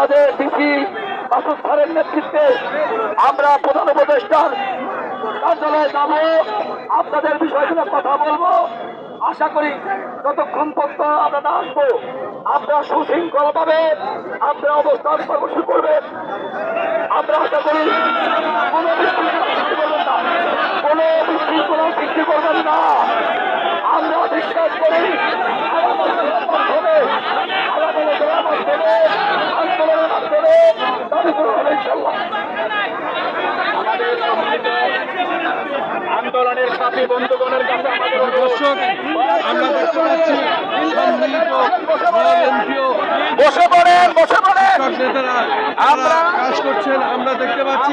আমাদের ডিসি মাসুদ স্যারের নেতৃত্বে আমরা প্রধান উপদেষ্টার কার্যালয়ে যাব। আপনাদের বিষয়গুলো কথা বলব। আশা করি যতক্ষণ পর্যন্ত আমরা না আসব, আপনারা সুশৃঙ্খল পাবে আপনারা অবস্থান কর্মসূচি করবেন। আমরা আশা করি কোনো বিশৃঙ্খলা সৃষ্টি করবেন না। কোনো বিশৃঙ্খলা সৃষ্টি করবেন না আমরা বিশ্বাস করি আগামী মাধ্যমে আগামী দিনের মাধ্যমে আন্দোলনের মাধ্যমে দাবি করা হবে ইনশাল্লাহ আমাদের সম্মিলিত আন্দোলনের সাথী বন্ধুগণের কাছে আমাদের অনুরোধ। দর্শক আমরা দেখতে পাচ্ছি বসে পড়েন বসে পড়েন। নেতারা আমরা কাজ করছেন আমরা দেখতে পাচ্ছি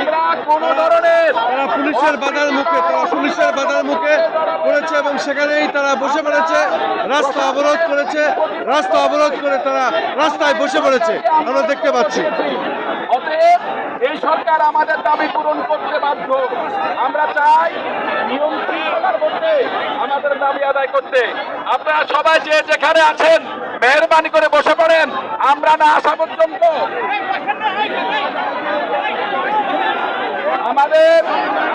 কোনো ধরনের তারা পুলিশের বাধার মুখে তারা পুলিশের বাধার মুখে করেছে এবং সেখানেই তারা বসে পড়েছে। রাস্তা অবরোধ করেছে রাস্তা অবরোধ করে তারা রাস্তায় বসে পড়েছে। আমরা দেখতে পাচ্ছি। অতএব এই সরকার আমাদের দাবি পূরণ করতে বাধ্য। আমরা চাই নিয়ম শৃঙ্খলার মধ্যে আমাদের দাবি আদায় করতে। আপনারা সবাই যে যেখানে আছেন, মেহরবানি করে বসে পড়েন। আমরা না আসা পর্যন্ত আমাদের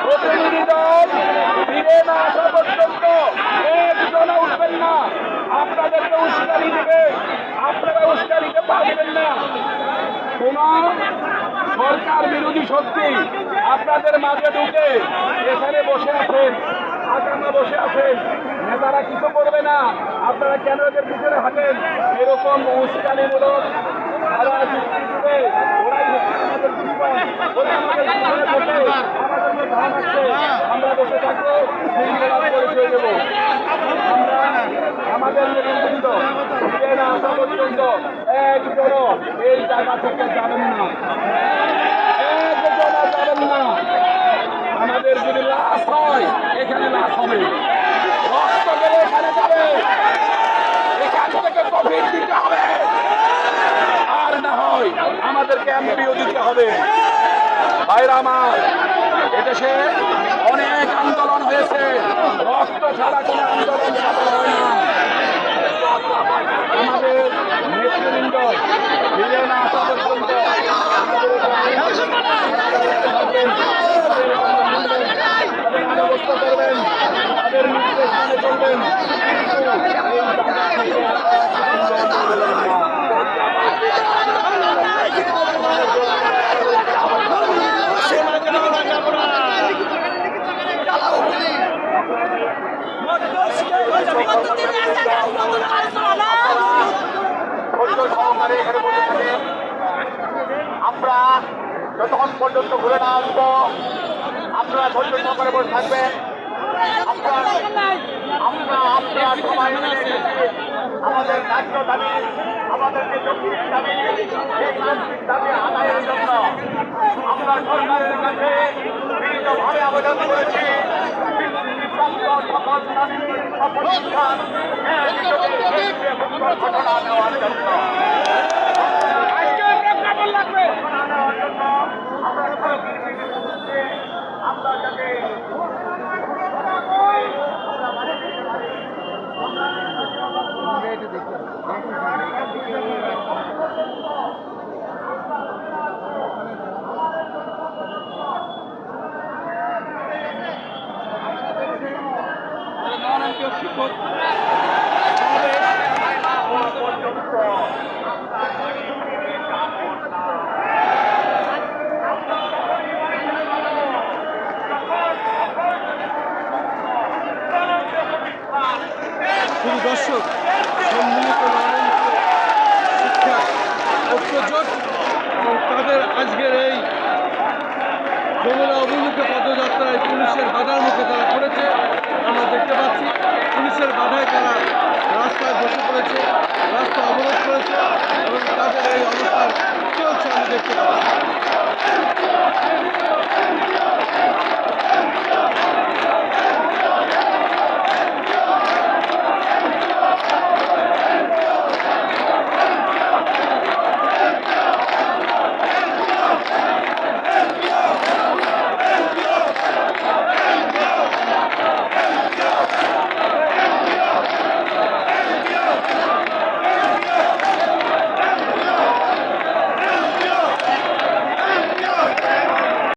প্রতিনিধি দল ফিরে না আসা পর্যন্ত একজন উঠবেন না। আপনাদেরকে উস্কানি দিবে। আপনারা উস্কানিতে পারবেন না। কোন সরকার বিরোধী শক্তি আপনাদের মাঝে ঢুকে এখানে বসে আছেন, আগামা বসে আছেন। নেতারা কিছু করবে না, আপনারা কেন এদের পিছনে হাঁটেন? এরকম উস্কানিমূলক এই জায়গা থেকে যাবেন না একজনও যাবেন না আমাদের যদি লাশ হয় এখানে লাশ হবে রক্ত গেলে এখানে যাবে এখান থেকে কোভিড দিতে হবে আর না হয় আমাদেরকে এমপিও দিতে হবে ভাইরা আমার। এদেশে অনেক আন্দোলন হয়েছে। রক্ত ছাড়া কোনো আন্দোলন সফল হয় না আমাদের নেতৃবৃন্দ ফিরে না আসা পর্যন্ত তাদের ব্যবস্থা করবেন তাদের নির্দেশ মেনে চলবেন ধৈর্য আমরা যতক্ষণ পর্যন্ত ঘুরে না আসব, আপনারা ধৈর্য সহকারে বসে থাকবেন। আমরা আপনারা সবাই আমাদের ন্যায্য দাবি, আমাদেরকে যৌক্তিক দাবি দাবি আদায়ের জন্য আমরা সরকারের কাছে বিভিন্নভাবে আবেদন করেছি। সকল দাবি সকল ঘটনা দেওয়ার জন্য ঘটনা দেওয়ার জন্য আমরা সরকারের বিরুদ্ধে আমরা যাতে শুধু দর্শক সম্মিলিত নারায়ণ শিক্ষা ঐক্যজোট এবং তাদের আজকের এই পুলিশের করেছে আমরা দেখতে পাচ্ছি পুলিশের বাধায় তারা